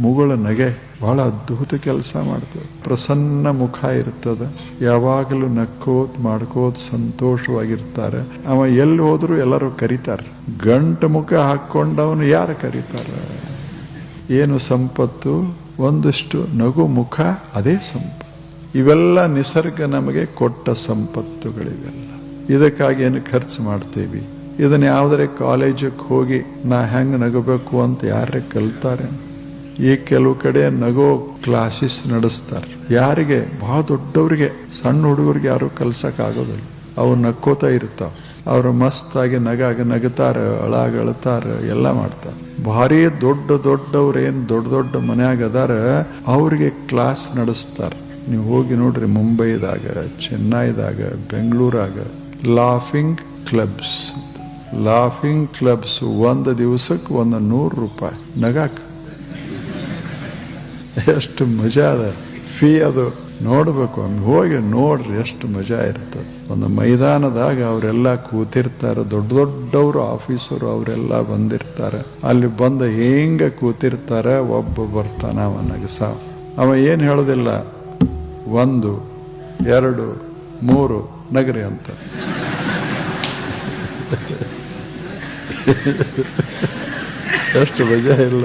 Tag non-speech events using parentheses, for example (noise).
ಮುಗುಳ ನಗೆ ಬಹಳ ಅದ್ಭುತ ಕೆಲಸ ಮಾಡ್ತದೆ. ಪ್ರಸನ್ನ ಮುಖ ಇರ್ತದೆ. ಯಾವಾಗಲೂ ನಕ್ಕೋತ್ ಮಾಡ್ಕೋತ್ ಸಂತೋಷವಾಗಿರ್ತಾರೆ. ಅವ ಎಲ್ಲಿ ಹೋದರೂ ಎಲ್ಲರೂ ಕರೀತಾರೆ. ಗಂಟು ಮುಖ ಹಾಕ್ಕೊಂಡವನು ಯಾರು ಕರೀತಾರೆ? ಏನು ಸಂಪತ್ತು? ಒಂದಿಷ್ಟು ನಗು ಮುಖ, ಅದೇ ಸಂಪತ್ತು. ಇವೆಲ್ಲ ನಿಸರ್ಗ ನಮಗೆ ಕೊಟ್ಟ ಸಂಪತ್ತುಗಳಿವೆಲ್ಲ. ಇದಕ್ಕಾಗಿ ಏನು ಖರ್ಚು ಮಾಡ್ತೀವಿ? ಇದನ್ನ ಯಾವುದರ ಕಾಲೇಜಿಗೆ ಹೋಗಿ ನಾ ಹೆಂಗೆ ನಗಬೇಕು ಅಂತ ಯಾರೇ ಕಲ್ತಾರೆ? ಈ ಕೆಲವು ಕಡೆ ನಗೋ ಕ್ಲಾಸಸ್ ನಡೆಸ್ತಾರೆ. ಯಾರಿಗೆ? ಬಹಳ ದೊಡ್ಡವ್ರಿಗೆ. ಸಣ್ಣ ಹುಡುಗರಿಗೆ ಯಾರು ಕಲ್ಸಕ್ ಆಗೋದಿಲ್ಲ ಅವ್ರು ನಕ್ಕೋತಾ ಇರ್ತಾವ. ಅವ್ರು ಮಸ್ತಾಗಿ ನಗಾಗ ನಗತಾರ ಅಳಾಗ ಅಳತಾರ ಎಲ್ಲ ಮಾಡ್ತಾರ. ಭಾರಿ ದೊಡ್ಡ ದೊಡ್ಡವ್ರು ಏನ್ ದೊಡ್ಡ ದೊಡ್ಡ ಮನ್ಯಾಗ ಅದಾರ, ಅವ್ರಿಗೆ ಕ್ಲಾಸ್ ನಡೆಸ್ತಾರ. ನೀವು ಹೋಗಿ ನೋಡ್ರಿ ಮುಂಬೈದಾಗ, ಚೆನ್ನೈದಾಗ, ಬೆಂಗಳೂರಾಗ ಲಾಫಿಂಗ್ ಕ್ಲಬ್ಸ್ ಲಾಫಿಂಗ್ ಕ್ಲಬ್ಸ್ ಒಂದು ದಿವಸಕ್ಕೆ ಒಂದು ನೂರು ರೂಪಾಯಿ. ನಗಾಕ. ಎಷ್ಟು ಮಜಾ ಅದ. ಫೀ ಅದು ನೋಡಬೇಕು. ಹೋಗಿ ನೋಡ್ರಿ ಎಷ್ಟು ಮಜಾ ಇರ್ತದೆ ಒಂದು ಮೈದಾನದಾಗ ಅವರೆಲ್ಲ ಕೂತಿರ್ತಾರೆ. ದೊಡ್ಡ ದೊಡ್ಡವರು, ಆಫೀಸರು ಅವರೆಲ್ಲ ಬಂದಿರ್ತಾರೆ. ಅಲ್ಲಿ ಬಂದ ಹೆಂಗ ಕೂತಿರ್ತಾರೆ. ಒಬ್ಬ ಬರ್ತಾನ ಅವ ನಗಸ. ಅವ ಏನು ಹೇಳೋದಿಲ್ಲ. ಒಂದು, ಎರಡು, ಮೂರು, ನಗರಿ ಅಂತ. (laughs) ಎಷ್ಟು ಮಜಾ ಇಲ್ಲ.